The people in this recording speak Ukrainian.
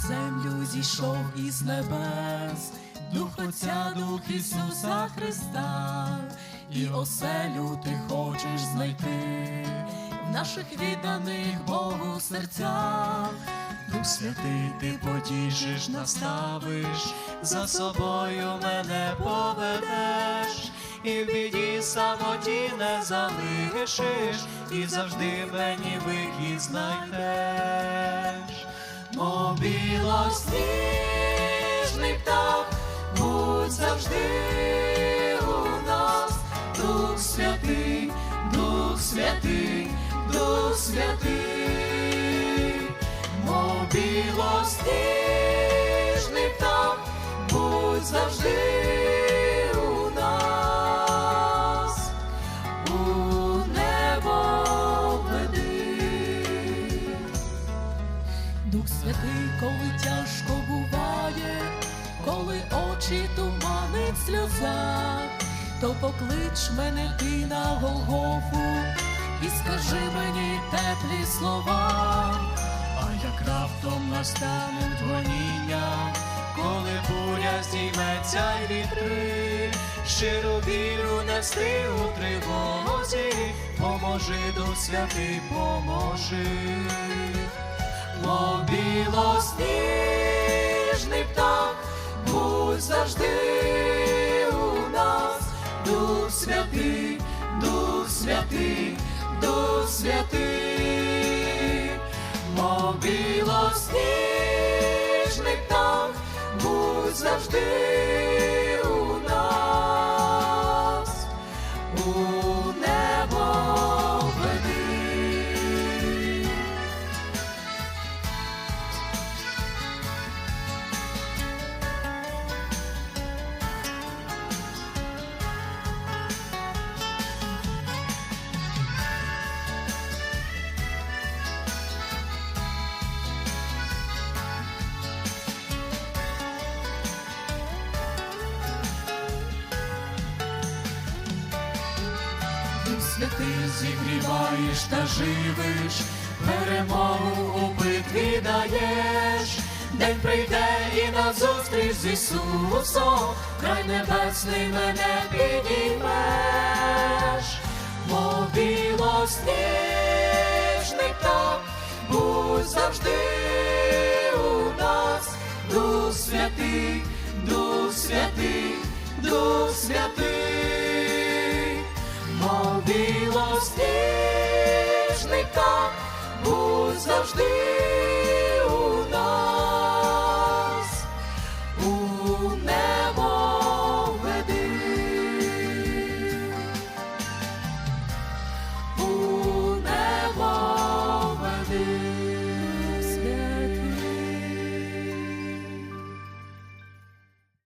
землю зійшов із небес, Дух Отця, Дух Ісуса Христа, і оселю ти хочеш знайти в наших відданих Богу серцях. Дух Святий, ти потішиш, наставиш, за собою мене поведеш, і в біді самоті не залишиш, і завжди мені вихід знайдеш. Мов білосніжний птах, будь завжди у нас, Дух Святий, Дух Святий, Дух Святий, мов білосніжний птах, будь завжди коли тяжко буває, коли очі туманить сльоза, то поклич мене ти на Голгофу і скажи мені теплі слова, а як раптом настануть гоніння, коли буря здійметься й вітри, щиру віру нести у тривозі, поможи, Дух Святий, поможи мов білосніжний птах, будь завжди у нас, Дух Святий, Дух Святий, Дух Святий, мов білосніжний птах, будь завжди Святий зігріваєш та живиш, перемогу у битві даєш, день прийде і назустріч з Ісусом, край небесний мене підіймеш, мов білосніжний птах, будь завжди у нас, Дух Святий, Дух мов білосніжний будь завжди